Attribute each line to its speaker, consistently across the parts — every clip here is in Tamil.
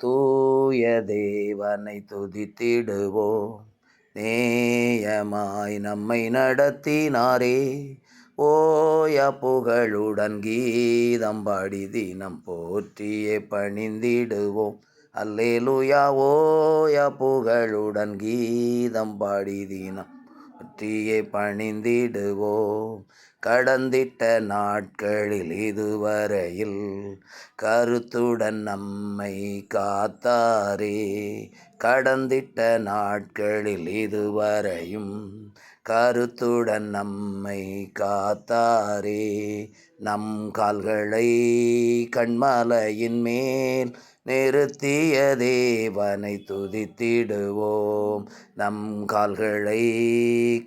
Speaker 1: தூய தேவனை துதித்திடுவோம். நேயமாய் நம்மை நடத்தினாரே. ஓய புகழுடன் கீதம் பாடி தினம் போற்றியே பணிந்திடுவோம். அல்லேலூயா ஓய புகழுடன் கீதம் பாடி தினம் போற்றியே பணிந்திடுவோம். கடந்திட்ட நாட்களில் இதுவரையில் கருத்துடன் நம்மை காத்தாரே. கடந்திட்ட நாட்களில் இதுவரையும் கருத்துடன் நம்மை காத்தாரே. நம் கால்களை கண்மலையின் மேல் நிறுத்திய தேவனை துதித்திடுவோம். நம் கால்களை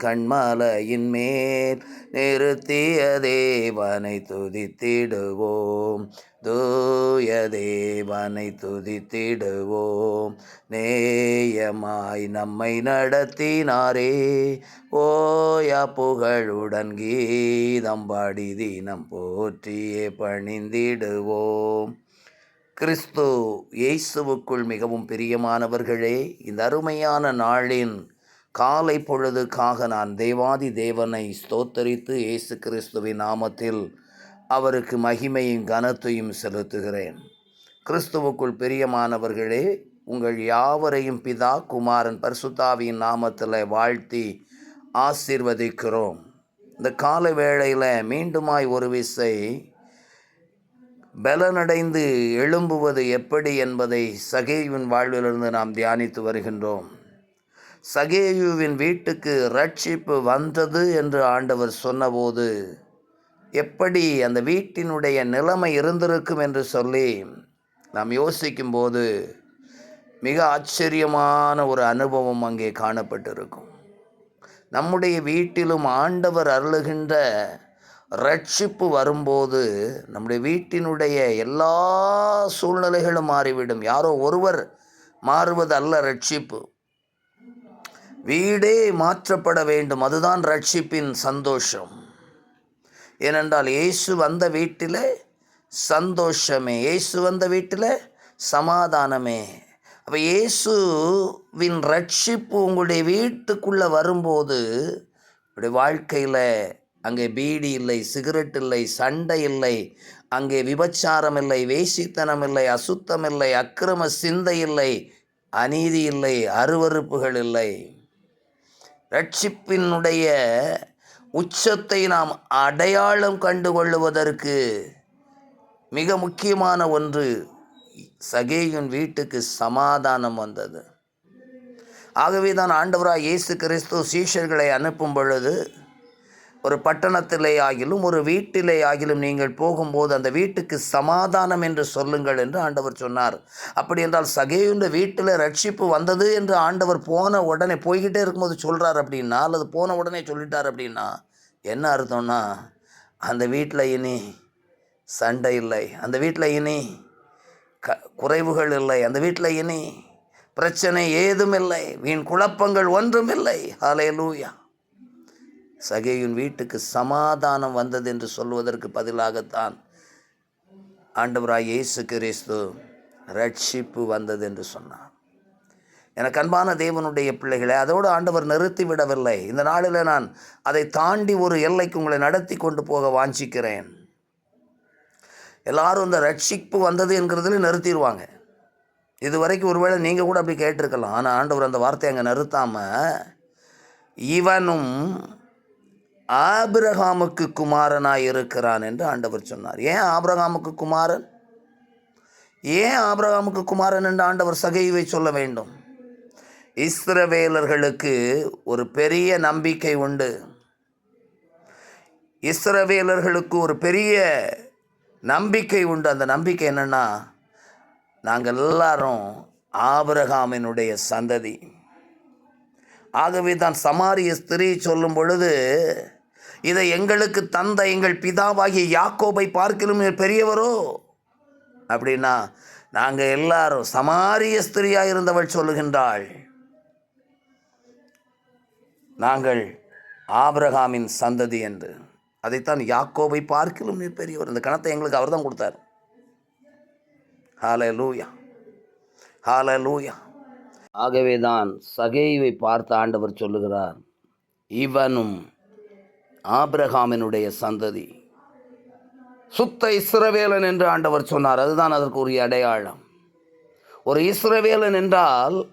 Speaker 1: கண்மலையின் மேல் நிறுத்திய தேவனை துதித்திடுவோம். தூய தேவனை துதித்திடுவோம். நேயமாய் நம்மை நடத்தினாரே ஓயா புகழுடன் கீதம் பாடி தினம் போற்றியே பணிந்திடுவோம். கிறிஸ்து இயேசுவுக்குள் மிகவும் பிரியமானவர்களே இந்த அருமையான நாளின் காலை பொழுதுக்காக நான் தேவாதி தேவனை ஸ்தோத்தரித்து இயேசு கிறிஸ்துவின் நாமத்தில் அவருக்கு மகிமையும் கனத்தையும் செலுத்துகிறேன். கிறிஸ்துவுக்குள் பிரியமானவர்களே உங்கள் யாவரையும் பிதா குமாரன் பரிசுத்தாவியின் நாமத்தில் வாழ்த்தி ஆசீர்வதிக்கிறோம். இந்த கால வேளையில் மீண்டுமாய் ஒரு விசை பலனடைந்து எழும்புவது எப்படி என்பதை சகேயுவின் வாழ்விலிருந்து நாம் தியானித்து வருகின்றோம். சகேயுவின் வீட்டுக்கு ரட்சிப்பு வந்தது என்று ஆண்டவர் சொன்னபோது எப்படி அந்த வீட்டினுடைய நிலைமை இருந்திருக்கும் என்று சொல்லி நாம் யோசிக்கும்போது மிக ஆச்சரியமான ஒரு அனுபவம் அங்கே காணப்பட்டிருக்கும். நம்முடைய வீட்டிலும் ஆண்டவர் அருளுகின்ற ரட்சிப்பு வரும்போது நம்முடைய வீட்டினுடைய எல்லா சூழ்நிலைகளும் மாறிவிடும். யாரோ ஒருவர் மாறுவது அல்ல ரட்சிப்பு. வீடே மாற்றப்பட வேண்டும். அதுதான் ரட்சிப்பின் சந்தோஷம். ஏனென்றால் இயேசு வந்த வீட்டில் சந்தோஷமே. இயேசு வந்த வீட்டில் சமாதானமே. அப்போ இயேசுவின் ரட்சிப்பு உங்களுடைய வீட்டுக்குள்ளே வரும்போது உங்களுடைய வாழ்க்கையில் அங்கே பீடி இல்லை சிகரெட் இல்லை சண்டை இல்லை அங்கே விபச்சாரம் இல்லை வேசித்தனம் இல்லை அசுத்தம் இல்லை அக்கிரம சிந்தை இல்லை அநீதி இல்லை அருவறுப்புகள் இல்லை. ரட்சிப்பினுடைய உச்சத்தை நாம் அடையாளம் கண்டு கொள்ளுவதற்கு மிக முக்கியமான ஒன்று சகேயின் வீட்டுக்கு சமாதானம் வந்தது. ஆகவே தான் ஆண்டவராக இயேசு கிறிஸ்து சீஷர்களை அனுப்பும் பொழுது ஒரு பட்டணத்திலே ஆகிலும் ஒரு வீட்டிலே ஆகிலும் நீங்கள் போகும்போது அந்த வீட்டுக்கு சமாதானம் என்று சொல்லுங்கள் என்று ஆண்டவர் சொன்னார். அப்படி என்றால் சகேயுன்ற வீட்டில் ரட்சிப்பு வந்தது என்று ஆண்டவர் போன உடனே போய்கிட்டே இருக்கும்போது சொல்கிறார் அப்படின்னா அல்லது போன உடனே சொல்லிட்டார் அப்படின்னா என்ன அர்த்தம்னா அந்த வீட்டில் இனி சண்டை இல்லை அந்த வீட்டில் இனி க குறைவுகள் இல்லை அந்த வீட்டில் இனி பிரச்சனை ஏதும் இல்லை வீண் குழப்பங்கள் ஒன்றும் இல்லை. ஹலே லூயா சகேயின் வீட்டுக்கு சமாதானம் வந்தது என்று சொல்வதற்கு பதிலாகத்தான் ஆண்டவராய் இயேசு கிறிஸ்து ரட்சிப்பு வந்தது என்று சொன்னார். எனக்கு அன்பான தேவனுடைய பிள்ளைகளை அதோடு ஆண்டவர் நிறுத்தி விடவில்லை. இந்த நாளில் நான் அதை தாண்டி ஒரு எல்லைக்கு உங்களை நடத்தி கொண்டு போக வாஞ்சிக்கிறேன். எல்லாரும் இந்த ரட்சிப்பு வந்தது என்கிறதுல நிறுத்திடுவாங்க. இது வரைக்கும் ஒருவேளை நீங்கள் கூட அப்படி கேட்டிருக்கலாம். ஆனால் ஆண்டவர் அந்த வார்த்தையை அங்கே நிறுத்தாமல் இவனும் ஆபிரகாமுக்கு குமாரனாய் இருக்கிறான் என்று ஆண்டவர் சொன்னார். ஏன் ஆபிரகாமுக்கு குமாரன்? ஏன் ஆபிரகாமுக்கு குமாரன் என்று ஆண்டவர் சகைவை சொல்ல வேண்டும்? இஸ்ரவேலர்களுக்கு ஒரு பெரிய நம்பிக்கை உண்டு. இஸ்ரவேலர்களுக்கு ஒரு பெரிய நம்பிக்கை உண்டு. அந்த நம்பிக்கை என்னென்னா நாங்கள் எல்லாரும் ஆபிரகாமினுடைய சந்ததி. ஆகவே தான் சமாரிய ஸ்திரீ சொல்லும் பொழுது இதை எங்களுக்கு தந்த எங்கள் பிதாவாகிய யாக்கோபை பார்க்கலும் பெரியவரோ? அப்படின்னா நாங்கள் எல்லாரும் சமாரிய ஸ்திரியாக இருந்தவள் சொல்லுகின்றாள். நாங்கள் ஆபிரகாமின் சந்ததி என்று. அதைத்தான் யாக்கோவை பார்க்கலும் நீர் பெரியவர். இந்த கணத்தை எங்களுக்கு அவர் தான் கொடுத்தார். ஹாலே லூயா ஹalleluya ஆகவேதான் சகேயுவை பார்த்த ஆண்டவர் சொல்லுகிறார் இவனும் ஆபிரகாமினுடைய சந்ததி. சுத்த இஸ்ரவேலன் என்று ஆண்டவர் சொன்னார் அதுதான் அதற்கு ஒரு அடையாளம். ஒரு இஸ்ரவேலன் என்றால்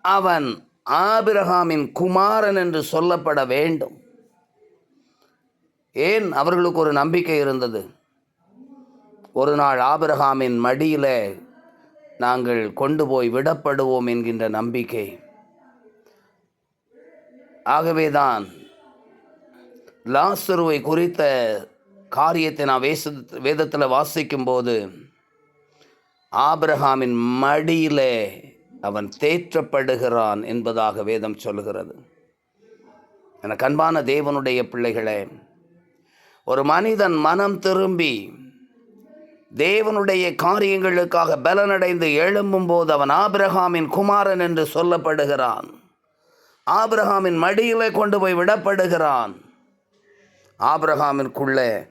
Speaker 1: அவன் ஆபிரகாமின் குமாரன் என்று சொல்லப்பட வேண்டும். ஏன்? அவர்களுக்கு ஒரு நம்பிக்கை இருந்தது. ஒரு நாள் ஆபிரகாமின் மடியிலே நாங்கள் கொண்டு போய் விடப்படுவோம் என்கின்ற நம்பிக்கை. ஆகவேதான் லாசருவை குறித்த காரியத்தை நான் வேச வேதத்தில் வாசிக்கும்போது ஆபிரஹாமின் மடியிலே அவன் தேற்றப்படுகிறான் என்பதாக வேதம் சொல்கிறது எனக்கு அன்பான தேவனுடைய பிள்ளைகளே ஒரு மனிதன் மனம் திரும்பி தேவனுடைய காரியங்களுக்காக பலனடைந்து எழும்பும்போது அவன் ஆபிரகாமின் குமாரன் என்று சொல்லப்படுகிறான். ஆபிரகாமின் மடியிலே கொண்டு போய் விடப்படுகிறான். ஆபிரகாமிற்குள்ளே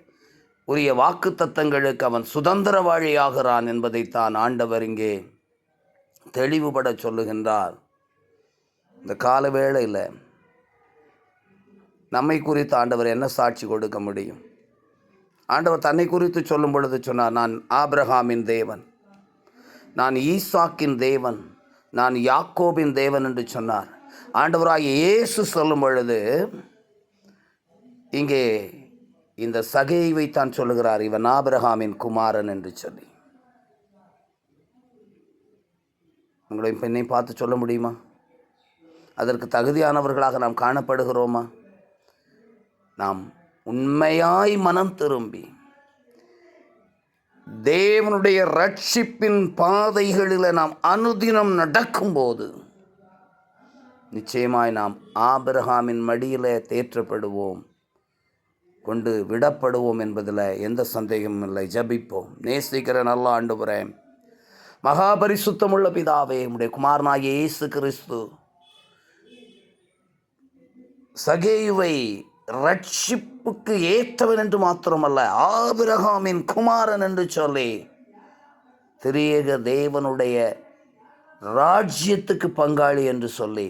Speaker 1: உரிய வாக்கு தத்தங்களுக்கு அவன் சுதந்திரவாளியாகிறான் என்பதைத்தான் ஆண்டவர் இங்கே தெளிவுபட சொல்லுகின்றார். இந்த கால வேளையில் நம்மை குறித்து ஆண்டவர் என்ன சாட்சி கொடுக்க முடியும்? ஆண்டவர் தன்னை குறித்து சொல்லும் பொழுது சொன்னார் நான் ஆப்ரஹாமின் தேவன். நான் ஈசாக்கின் தேவன். நான் யாக்கோபின் தேவன் என்று சொன்னார். ஆண்டவராக இயேசு சொல்லும் பொழுது இங்கே இந்த சகையை தான் சொல்லுகிறார் இவன் ஆபிரஹாமின் குமாரன் என்று சொல்லி. உங்களை பெண்ணை பார்த்து சொல்ல முடியுமா? அதற்கு தகுதியானவர்களாக நாம் காணப்படுகிறோமா? நாம் உண்மையாய் மனம் திரும்பி. தேவனுடைய ரட்சிப்பின் பாதைகளில் நாம் அனுதினம் நடக்கும்போது நிச்சயமாய் நாம் ஆபிரகாமின் மடியில் தேற்றப்படுவோம் கொண்டு விடப்படுவோம் என்பதில் எந்த சந்தேகமும் இல்லை. ஜபிப்போம். நேசிக்கிற நல்ல ஆண்டு மகாபரிசுத்தமுள்ள பிதாவே உடைய குமாரனாகிய இயேசு கிறிஸ்து சகேயுவை ரட்சிப்புக்கு ஏற்றவன் என்று மாத்திரமல்ல ஆபிரகாமின் குமாரன் என்று சொல்லி திரியேக தேவனுடைய ராஜ்யத்துக்கு பங்காளி என்று சொல்லி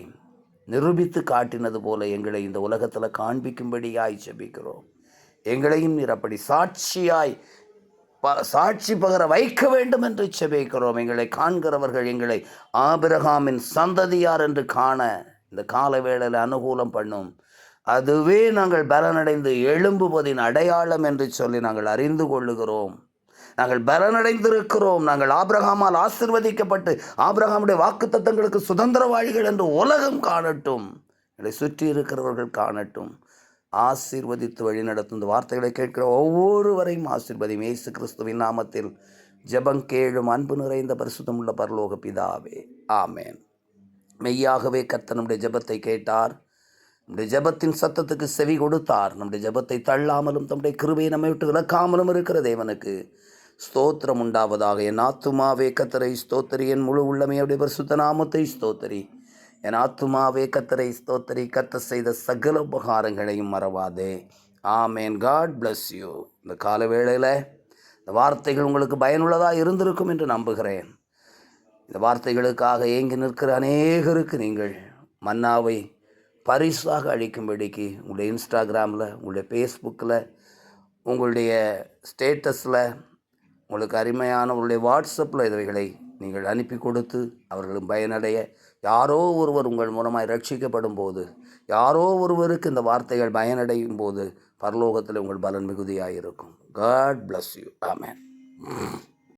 Speaker 1: நிரூபித்து காட்டினது போல எங்களை இந்த உலகத்தில் காண்பிக்கும்படியாய் செபிக்கிறோம் எங்களையும் நீர் அப்படி சாட்சியாய் ப சாட்சி பகர வைக்க வேண்டும் என்று செபிக்கிறோம் எங்களை காண்கிறவர்கள் எங்களை ஆபிரகாமின் சந்ததியார் என்று காண இந்த கால வேளையில் அனுகூலம் பண்ணும். அதுவே நாங்கள் பலனடைந்து எழும்புவதின் அடையாளம் என்று சொல்லி நாங்கள் அறிந்து கொள்ளுகிறோம். நாங்கள் பலனடைந்திருக்கிறோம். நாங்கள் ஆபிரகாமால் ஆசிர்வதிக்கப்பட்டு ஆபிரகாமுடைய வாக்குத்தத்தங்களுக்கு சுதந்திரவாளிகள் என்று உலகம் காணட்டும். எங்களை சுற்றி இருக்கிறவர்கள் காணட்டும். ஆசீர்வதித்து வழி நடத்தும் இந்த வார்த்தைகளை கேட்கிற ஒவ்வொருவரையும் ஆசீர்வதியும். இயேசு கிறிஸ்துவின் நாமத்தில் ஜெபம் கேளும் அன்பு நிறைந்த பரிசுத்தமுள்ள பரலோக பிதாவே. ஆமேன். மெய்யாகவே கர்த்தனுடைய ஜபத்தை கேட்டார். நம்முடைய ஜெபத்தின் சத்தத்துக்கு செவி கொடுத்தார். நம்முடைய ஜெபத்தை தள்ளாமலும் தம்முடைய கிருபையை நம்மை விட்டு விளக்காமலும் இருக்கிற தேவனுக்கு ஸ்தோத்திரம் உண்டாவதாக. என் ஆத்துமாவே கத்தரை ஸ்தோத்தரி. என் முழு உள்ளமையுடைய பரிசுத்த நாமத்தை ஸ்தோத்தரி. என் ஆத்துமாவே கத்தரை ஸ்தோத்தரி. கத்த செய்த சகல உபகாரங்களையும் மறவாதே. ஆமேன். God bless you. இந்த கால வேளையில் இந்த வார்த்தைகள் உங்களுக்கு பயனுள்ளதாக இருந்திருக்கும் என்று நம்புகிறேன். இந்த வார்த்தைகளுக்காக ஏங்கி நிற்கிற அநேகருக்கு நீங்கள் மன்னாவை பரிசாக அளிக்கும்படிக்கு உங்களுடைய இன்ஸ்டாகிராமில் உங்களுடைய ஃபேஸ்புக்கில் உங்களுடைய ஸ்டேட்டஸில் உங்களுக்கு அருமையான உங்களுடைய வாட்ஸ்அப்பில் இவைகளை நீங்கள் அனுப்பி கொடுத்து அவர்களும் பயனடைய. யாரோ ஒருவர் உங்கள் மூலமாய் ரட்சிக்கப்படும் போது யாரோ ஒருவருக்கு இந்த வார்த்தைகள் பயனடையும் போது பரலோகத்தில் உங்கள் பலன் மிகுதியாக இருக்கும் காட் பிளஸ் யூ ஆமேன்